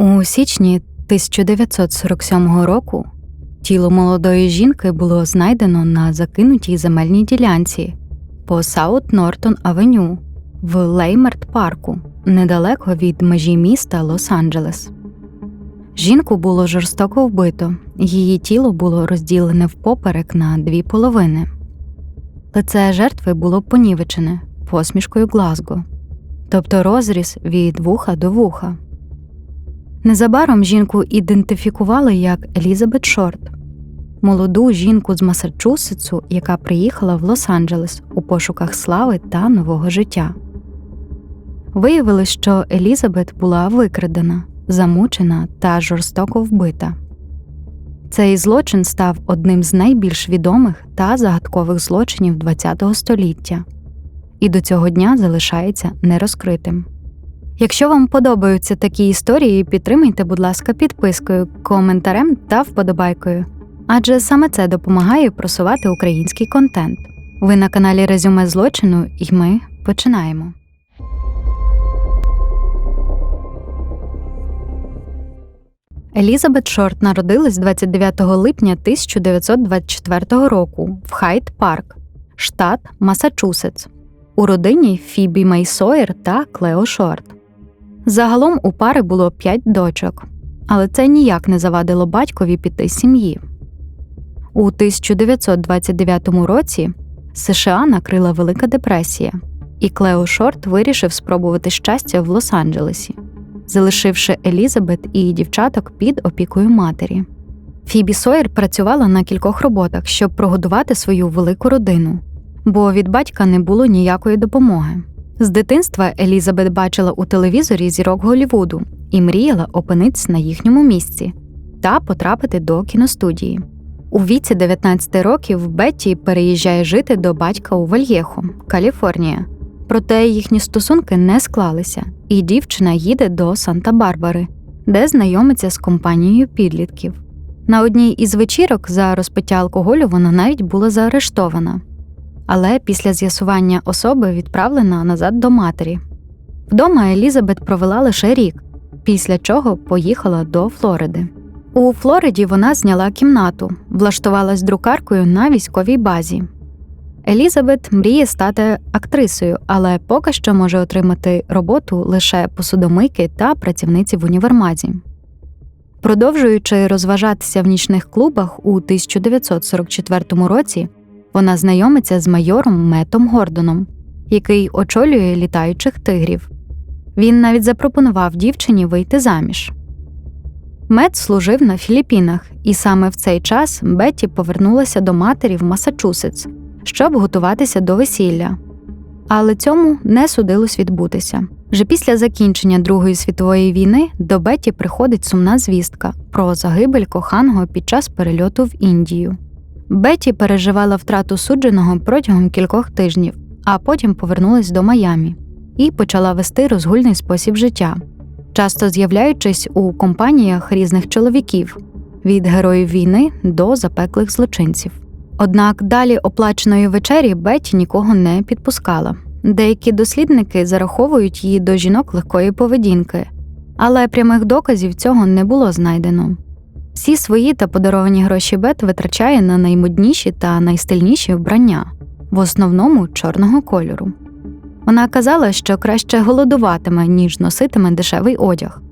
У січні 1947 року тіло молодої жінки було знайдено на закинутій земельній ділянці по Саут Нортон Авеню в Леймерт парку недалеко від межі міста Лос-Анджелес. Жінку було жорстоко вбито, її тіло було розділене впоперек на дві половини. Лице жертви було понівечене посмішкою Глазго, тобто розріз від вуха до вуха. Незабаром жінку ідентифікували як Елізабет Шорт, молоду жінку з Масачусетсу, яка приїхала в Лос-Анджелес у пошуках слави та нового життя. Виявилось, що Елізабет була викрадена, замучена та жорстоко вбита. Цей злочин став одним з найбільш відомих та загадкових злочинів ХХ століття і до цього дня залишається нерозкритим. Якщо вам подобаються такі історії, підтримайте, будь ласка, підпискою, коментарем та вподобайкою, адже саме це допомагає просувати український контент. Ви на каналі Резюме злочину, і ми починаємо. Елізабет Шорт народилась 29 липня 1924 року в Хайт Парк, штат Масачусетс, у родині Фібі Мей Сойер та Клео Шорт. Загалом у пари було п'ять дочок, але це ніяк не завадило батькові піти з сім'ї. У 1929 році США накрила Велика депресія, і Клео Шорт вирішив спробувати щастя в Лос-Анджелесі, залишивши Елізабет і її дівчаток під опікою матері. Фібі Сойер працювала на кількох роботах, щоб прогодувати свою велику родину, бо від батька не було ніякої допомоги. З дитинства Елізабет бачила у телевізорі зірок Голівуду і мріяла опинитися на їхньому місці та потрапити до кіностудії. У віці 19 років Бетті переїжджає жити до батька у Вальєхо, Каліфорнія. Проте їхні стосунки не склалися, і дівчина їде до Санта-Барбари, де знайомиться з компанією підлітків. На одній із вечірок за розпиття алкоголю вона навіть була заарештована але після з'ясування особи відправлена назад до матері. Вдома Елізабет провела лише рік, після чого поїхала до Флориди. У Флориді вона зняла кімнату, влаштувалась друкаркою на військовій базі. Елізабет мріє стати актрисою, але поки що може отримати роботу лише посудомийки та працівниці в універмазі. Продовжуючи розважатися в нічних клубах у 1944 році, вона знайомиться з майором Метом Гордоном, який очолює літаючих тигрів. Він навіть запропонував дівчині вийти заміж. Мет служив на Філіппінах, і саме в цей час Бетті повернулася до матері в Масачусетс, щоб готуватися до весілля. Але цьому не судилось відбутися. Вже після закінчення Другої світової війни до Бетті приходить сумна звістка про загибель коханого під час перельоту в Індію. Беті переживала втрату судженого протягом кількох тижнів, а потім повернулась до Майамі і почала вести розгульний спосіб життя, часто з'являючись у компаніях різних чоловіків від героїв війни до запеклих злочинців. Однак далі оплаченої вечері Беті нікого не підпускала. Деякі дослідники зараховують її до жінок легкої поведінки, але прямих доказів цього не було знайдено. Всі свої та подаровані гроші Бет витрачає на наймодніші та найстильніші вбрання, в основному чорного кольору. Вона казала, що краще голодуватиме, ніж носитиме дешевий одяг.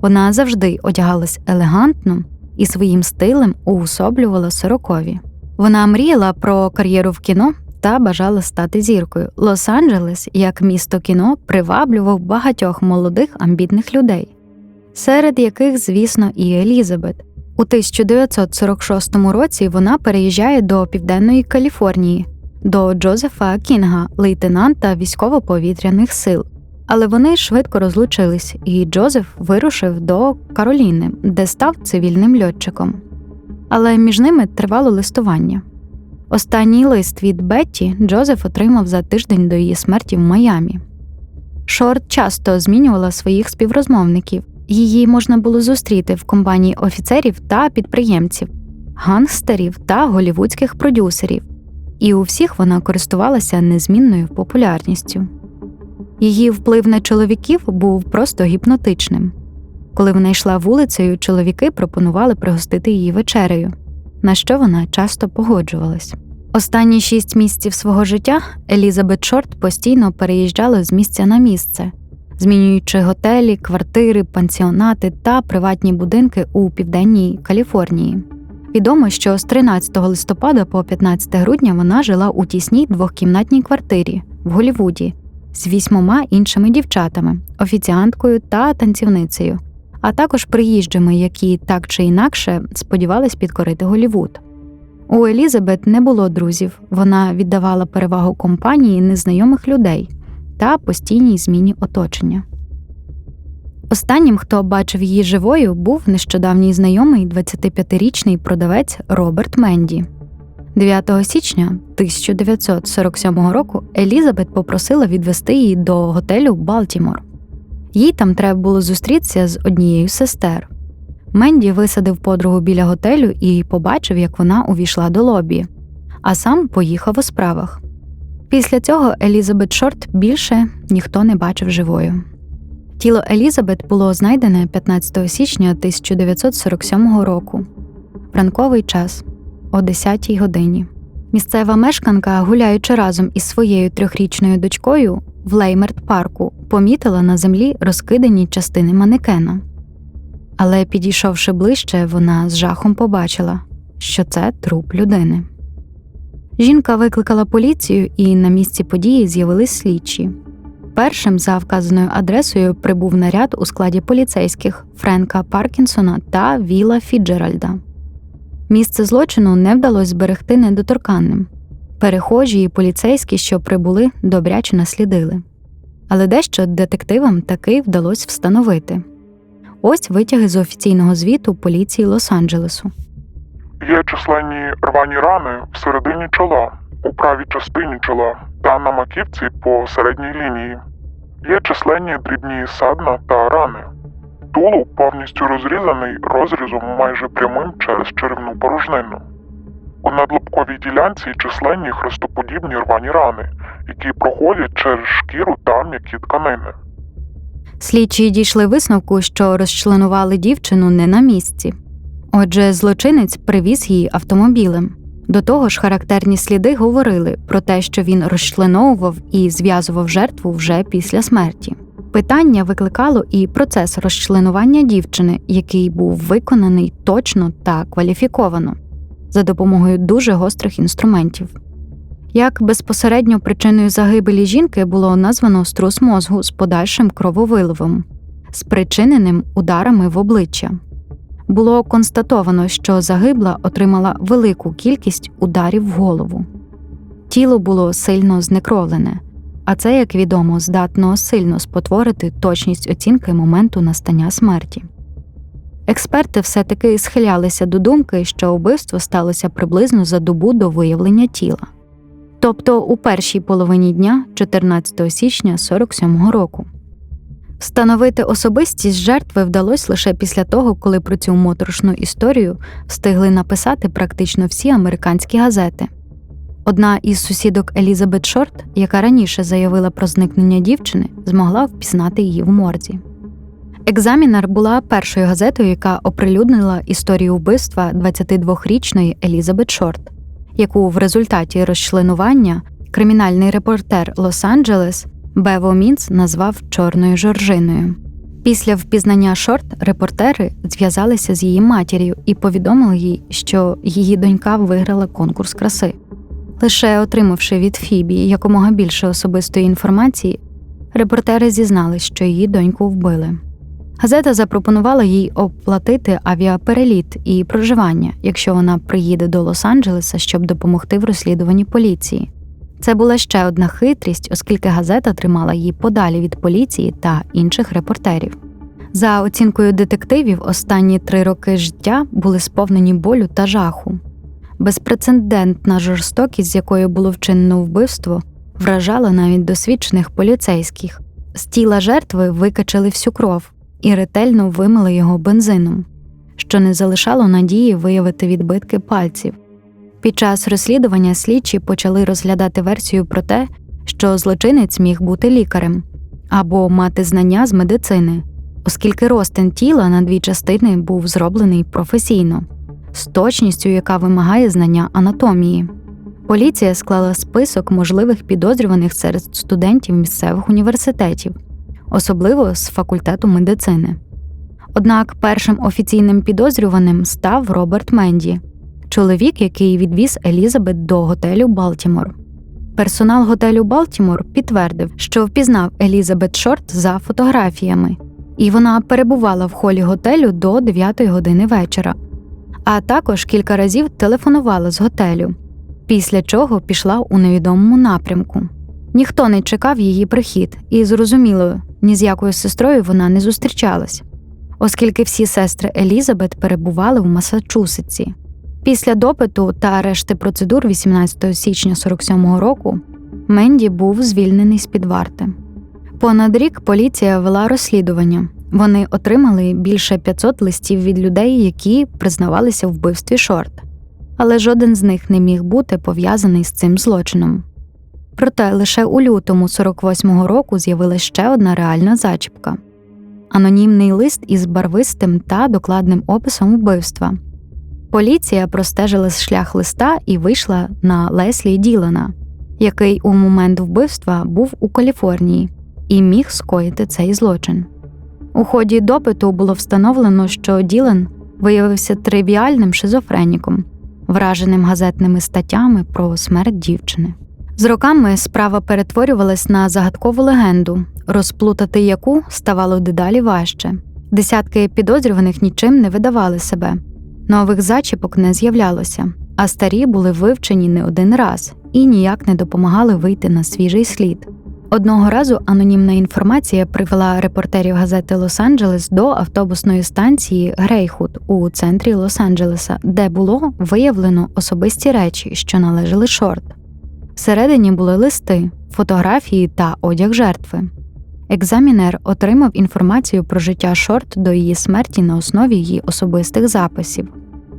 Вона завжди одягалась елегантно і своїм стилем уособлювала сорокові. Вона мріяла про кар'єру в кіно та бажала стати зіркою. Лос-Анджелес, як місто кіно, приваблював багатьох молодих амбітних людей, серед яких, звісно, і Елізабет. У 1946 році вона переїжджає до Південної Каліфорнії, до Джозефа Кінга, лейтенанта військово-повітряних сил. Але вони швидко розлучились, і Джозеф вирушив до Кароліни, де став цивільним льотчиком. Але між ними тривало листування. Останній лист від Бетті Джозеф отримав за тиждень до її смерті в Майамі. Шорт часто змінювала своїх співрозмовників. Її можна було зустріти в компанії офіцерів та підприємців, гангстерів та голівудських продюсерів, і у всіх вона користувалася незмінною популярністю. Її вплив на чоловіків був просто гіпнотичним. Коли вона йшла вулицею, чоловіки пропонували пригостити її вечерею, на що вона часто погоджувалась. Останні шість місяців свого життя Елізабет Шорт постійно переїжджала з місця на місце, змінюючи готелі, квартири, пансіонати та приватні будинки у південній Каліфорнії. Відомо, що з 13 листопада по 15 грудня вона жила у тісній двохкімнатній квартирі в Голівуді з вісьмома іншими дівчатами, офіціанткою та танцівницею, а також приїжджими, які так чи інакше сподівались підкорити Голівуд. У Елізабет не було друзів, вона віддавала перевагу компанії незнайомих людей та постійній зміні оточення. Останнім, хто бачив її живою, був нещодавній знайомий 25-річний продавець Роберт Менді. 9 січня 1947 року Елізабет попросила відвести її до готелю Балтімор. Їй там треба було зустрітися з однією сестер. Менді висадив подругу біля готелю і побачив, як вона увійшла до лобі, а сам поїхав у справах. Після цього Елізабет Шорт більше ніхто не бачив живою. Тіло Елізабет було знайдене 15 січня 1947 року. Ранковий час о 10-й годині. Місцева мешканка, гуляючи разом із своєю трьохрічною дочкою в Леймерт парку, помітила на землі розкидані частини манекена. Але, підійшовши ближче, вона з жахом побачила, що це труп людини. Жінка викликала поліцію, і на місці події з'явились слідчі. Першим за вказаною адресою прибув наряд у складі поліцейських Френка Паркінсона та Віла Фіджеральда. Місце злочину не вдалося зберегти недоторканним. Перехожі і поліцейські, що прибули, добряче наслідили. Але дещо детективам таки вдалося встановити. Ось витяги з офіційного звіту поліції Лос-Анджелесу. Є численні рвані рани всередині чола, у правій частині чола та на маківці по середній лінії. Є численні дрібні садна та рани. Тулуб повністю розрізаний розрізом майже прямим через черевну порожнину. У надлобковій ділянці численні хрестоподібні рвані рани, які проходять через шкіру та м'які тканини. Слідчі дійшли висновку, що розчленували дівчину не на місці. Отже, злочинець привіз її автомобілем. До того ж, характерні сліди говорили про те, що він розчленовував і зв'язував жертву вже після смерті. Питання викликало і процес розчленування дівчини, який був виконаний точно та кваліфіковано за допомогою дуже гострих інструментів. Як безпосередньо причиною загибелі жінки було названо струс мозгу з подальшим крововиливом, спричиненим ударами в обличчя. Було констатовано, що загибла отримала велику кількість ударів в голову. Тіло було сильно знекровлене, а це, як відомо, здатно сильно спотворити точність оцінки моменту настання смерті. Експерти все таки схилялися до думки, що вбивство сталося приблизно за добу до виявлення тіла тобто у першій половині дня 14 січня 47-го року. Встановити особистість жертви вдалося лише після того, коли про цю моторошну історію встигли написати практично всі американські газети. Одна із сусідок Елізабет Шорт, яка раніше заявила про зникнення дівчини, змогла впізнати її в морзі. Екзамінар була першою газетою, яка оприлюднила історію вбивства 22-річної Елізабет Шорт яку в результаті розчленування кримінальний репортер Лос-Анджелес Бево Мінц назвав Чорною Жоржиною. Після впізнання шорт репортери зв'язалися з її матір'ю і повідомили їй, що її донька виграла конкурс краси. Лише отримавши від Фібі якомога більше особистої інформації, репортери зізнались, що її доньку вбили. Газета запропонувала їй оплатити авіапереліт і проживання, якщо вона приїде до Лос-Анджелеса, щоб допомогти в розслідуванні поліції. Це була ще одна хитрість, оскільки газета тримала її подалі від поліції та інших репортерів. За оцінкою детективів, останні три роки життя були сповнені болю та жаху. Безпрецедентна жорстокість, з якою було вчинено вбивство, вражала навіть досвідчених поліцейських. З тіла жертви викачали всю кров і ретельно вимили його бензином, що не залишало надії виявити відбитки пальців. Під час розслідування слідчі почали розглядати версію про те, що злочинець міг бути лікарем або мати знання з медицини, оскільки розтин тіла на дві частини був зроблений професійно, з точністю, яка вимагає знання анатомії. Поліція склала список можливих підозрюваних серед студентів місцевих університетів, особливо з факультету медицини. Однак першим офіційним підозрюваним став Роберт Менді, чоловік, який відвіз Елізабет до готелю Балтімор. Персонал готелю Балтімор підтвердив, що впізнав Елізабет Шорт за фотографіями, і вона перебувала в холі готелю до 9 години вечора, а також кілька разів телефонувала з готелю, після чого пішла у невідомому напрямку. Ніхто не чекав її прихід, і зрозуміло, ні з якою сестрою вона не зустрічалась, оскільки всі сестри Елізабет перебували в Масачусетсі. Після допиту та решти процедур 18 січня 47-го року Менді був звільнений з під варти. Понад рік поліція вела розслідування. Вони отримали більше 500 листів від людей, які признавалися в вбивстві шорт, але жоден з них не міг бути пов'язаний з цим злочином. Проте лише у лютому 48-го року з'явилася ще одна реальна зачіпка анонімний лист із барвистим та докладним описом вбивства. Поліція простежила шлях листа і вийшла на Леслі Ділана, який у момент вбивства був у Каліфорнії і міг скоїти цей злочин. У ході допиту було встановлено, що Ділан виявився тривіальним шизофреніком, враженим газетними статтями про смерть дівчини. З роками справа перетворювалась на загадкову легенду, розплутати яку ставало дедалі важче. Десятки підозрюваних нічим не видавали себе. Нових зачіпок не з'являлося, а старі були вивчені не один раз і ніяк не допомагали вийти на свіжий слід. Одного разу анонімна інформація привела репортерів газети Лос-Анджелес до автобусної станції Грейхуд у центрі Лос-Анджелеса, де було виявлено особисті речі, що належали шорт. Всередині були листи, фотографії та одяг жертви. Екзамінер отримав інформацію про життя шорт до її смерті на основі її особистих записів.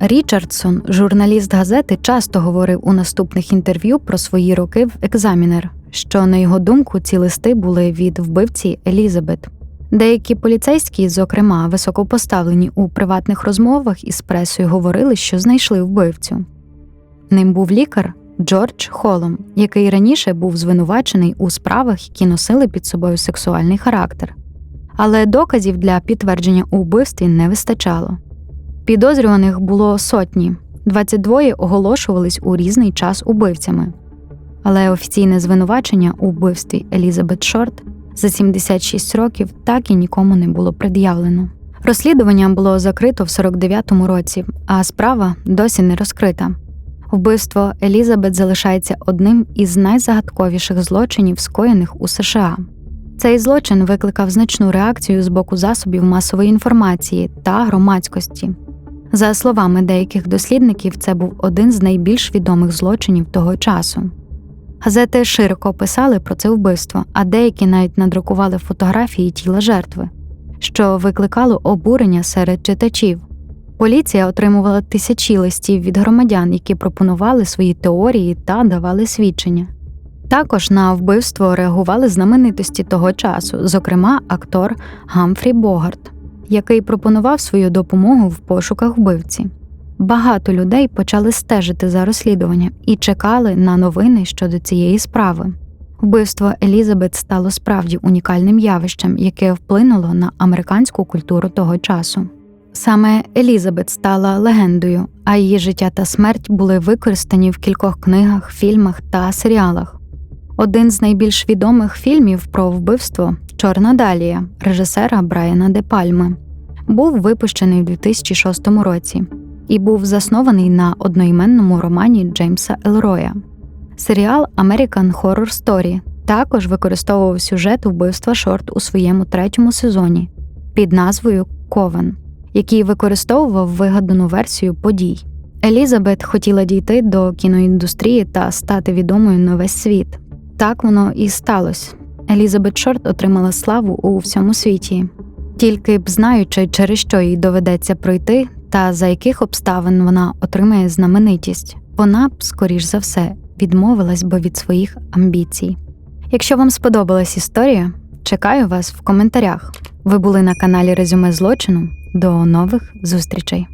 Річардсон, журналіст газети, часто говорив у наступних інтерв'ю про свої роки в екзамінер, що, на його думку, ці листи були від вбивці Елізабет. Деякі поліцейські, зокрема високопоставлені у приватних розмовах із пресою, говорили, що знайшли вбивцю. Ним був лікар Джордж Холом, який раніше був звинувачений у справах, які носили під собою сексуальний характер. Але доказів для підтвердження у вбивстві не вистачало. Підозрюваних було сотні, 22 оголошувались у різний час убивцями. Але офіційне звинувачення у вбивстві Елізабет Шорт за 76 років так і нікому не було пред'явлено. Розслідування було закрито в 49-му році, а справа досі не розкрита. Вбивство Елізабет залишається одним із найзагадковіших злочинів, скоєних у США. Цей злочин викликав значну реакцію з боку засобів масової інформації та громадськості. За словами деяких дослідників, це був один з найбільш відомих злочинів того часу. Газети широко писали про це вбивство, а деякі навіть надрукували фотографії тіла жертви, що викликало обурення серед читачів. Поліція отримувала тисячі листів від громадян, які пропонували свої теорії та давали свідчення. Також на вбивство реагували знаменитості того часу, зокрема актор Гамфрі Богарт, який пропонував свою допомогу в пошуках вбивці. Багато людей почали стежити за розслідуванням і чекали на новини щодо цієї справи. Вбивство Елізабет стало справді унікальним явищем, яке вплинуло на американську культуру того часу. Саме Елізабет стала легендою, а її життя та смерть були використані в кількох книгах, фільмах та серіалах. Один з найбільш відомих фільмів про вбивство Чорна Далія режисера Брайана Де Пальми був випущений у 2006 році і був заснований на одноіменному романі Джеймса Елроя. Серіал American Horror Story також використовував сюжет вбивства Шорт у своєму третьому сезоні під назвою Ковен який використовував вигадану версію подій. Елізабет хотіла дійти до кіноіндустрії та стати відомою на весь світ. Так воно і сталося. Елізабет Шорт отримала славу у всьому світі, тільки б знаючи, через що їй доведеться пройти, та за яких обставин вона отримає знаменитість, вона б, скоріш за все, відмовилась би від своїх амбіцій. Якщо вам сподобалась історія, чекаю вас в коментарях. Ви були на каналі Резюме злочину. До нових зустрічей.